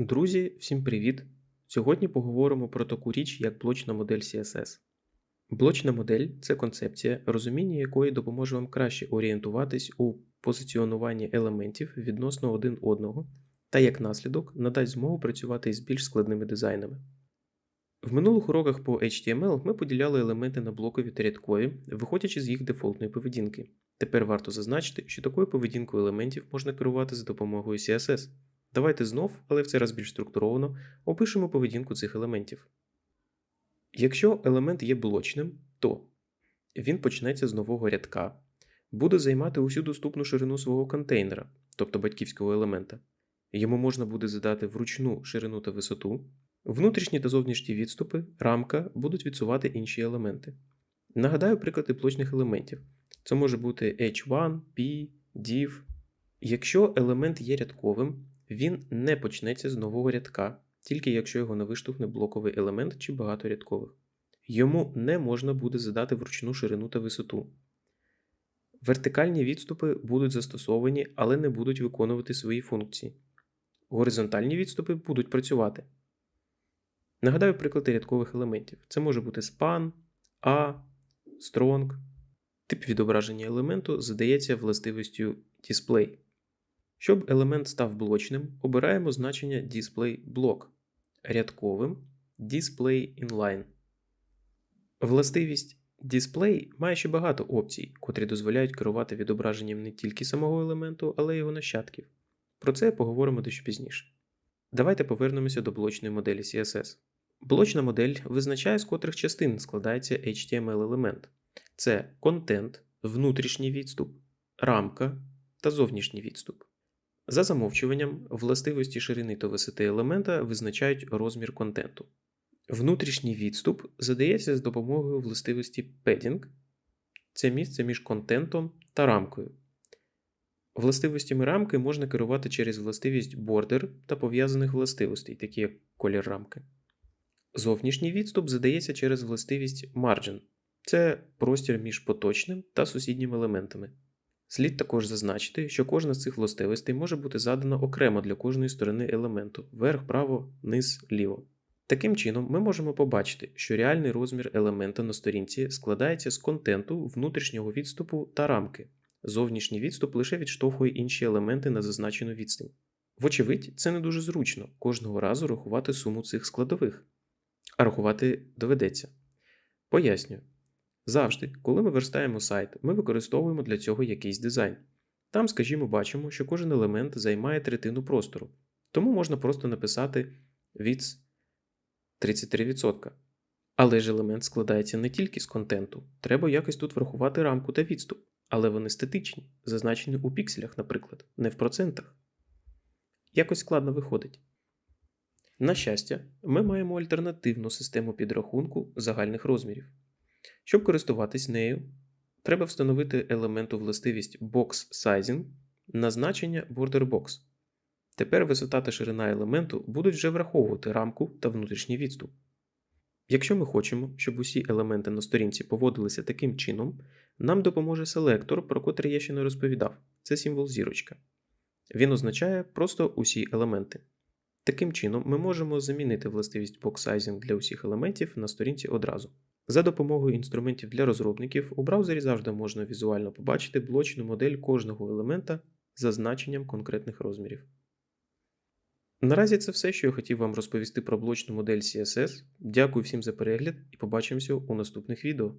Друзі, всім привіт! Сьогодні поговоримо про таку річ, як блочна модель CSS. Блочна модель це концепція, розуміння якої допоможе вам краще орієнтуватись у позиціонуванні елементів відносно один одного та як наслідок надасть змогу працювати із більш складними дизайнами. В минулих уроках по HTML ми поділяли елементи на блокові та рядкові, виходячи з їх дефолтної поведінки. Тепер варто зазначити, що такою поведінкою елементів можна керувати за допомогою CSS. Давайте знов, але в цей раз більш структуровано, опишемо поведінку цих елементів. Якщо елемент є блочним, то він почнеться з нового рядка, буде займати усю доступну ширину свого контейнера, тобто батьківського елемента. Йому можна буде задати вручну ширину та висоту. Внутрішні та зовнішні відступи, рамка будуть відсувати інші елементи. Нагадаю приклади блочних елементів. Це може бути H1, P, div. Якщо елемент є рядковим, він не почнеться з нового рядка, тільки якщо його не виштовхне блоковий елемент чи багато рядкових. Йому не можна буде задати вручну ширину та висоту. Вертикальні відступи будуть застосовані, але не будуть виконувати свої функції. Горизонтальні відступи будуть працювати. Нагадаю приклади рядкових елементів. Це може бути span, A, strong. Тип відображення елементу задається властивістю display. Щоб елемент став блочним, обираємо значення displayBlock, рядковим displayInline. Властивість Display має ще багато опцій, котрі дозволяють керувати відображенням не тільки самого елементу, але й його нащадків. Про це поговоримо дещо пізніше. Давайте повернемося до блочної моделі CSS. Блочна модель визначає, з котрих частин складається HTML-елемент. Це контент, внутрішній відступ, рамка та зовнішній відступ. За замовчуванням, властивості ширини та висоти елемента визначають розмір контенту. Внутрішній відступ задається з допомогою властивості padding – це місце між контентом та рамкою. Властивостями рамки можна керувати через властивість border та пов'язаних властивостей, такі як колір рамки. Зовнішній відступ задається через властивість margin – це простір між поточним та сусідніми елементами. Слід також зазначити, що кожна з цих властивостей може бути задана окремо для кожної сторони елементу вверх, право, низ, ліво. Таким чином, ми можемо побачити, що реальний розмір елемента на сторінці складається з контенту, внутрішнього відступу та рамки. Зовнішній відступ лише відштовхує інші елементи на зазначену відстань. Вочевидь, це не дуже зручно кожного разу рахувати суму цих складових, а рахувати доведеться. Пояснюю. Завжди, коли ми верстаємо сайт, ми використовуємо для цього якийсь дизайн. Там, скажімо, бачимо, що кожен елемент займає третину простору, тому можна просто написати width 33%. Але ж елемент складається не тільки з контенту, треба якось тут врахувати рамку та відступ, але вони статичні, зазначені у пікселях, наприклад, не в процентах. Якось складно виходить. На щастя, ми маємо альтернативну систему підрахунку загальних розмірів. Щоб користуватись нею, треба встановити елементу властивість Box Sizing на значення BorderBox. Тепер висота та ширина елементу будуть вже враховувати рамку та внутрішній відступ. Якщо ми хочемо, щоб усі елементи на сторінці поводилися таким чином, нам допоможе селектор, про котрий я ще не розповідав. Це символ зірочка. Він означає просто усі елементи. Таким чином, ми можемо замінити властивість Box Sizing для усіх елементів на сторінці одразу. За допомогою інструментів для розробників у браузері завжди можна візуально побачити блочну модель кожного елемента за значенням конкретних розмірів. Наразі це все, що я хотів вам розповісти про блочну модель CSS. Дякую всім за перегляд і побачимося у наступних відео.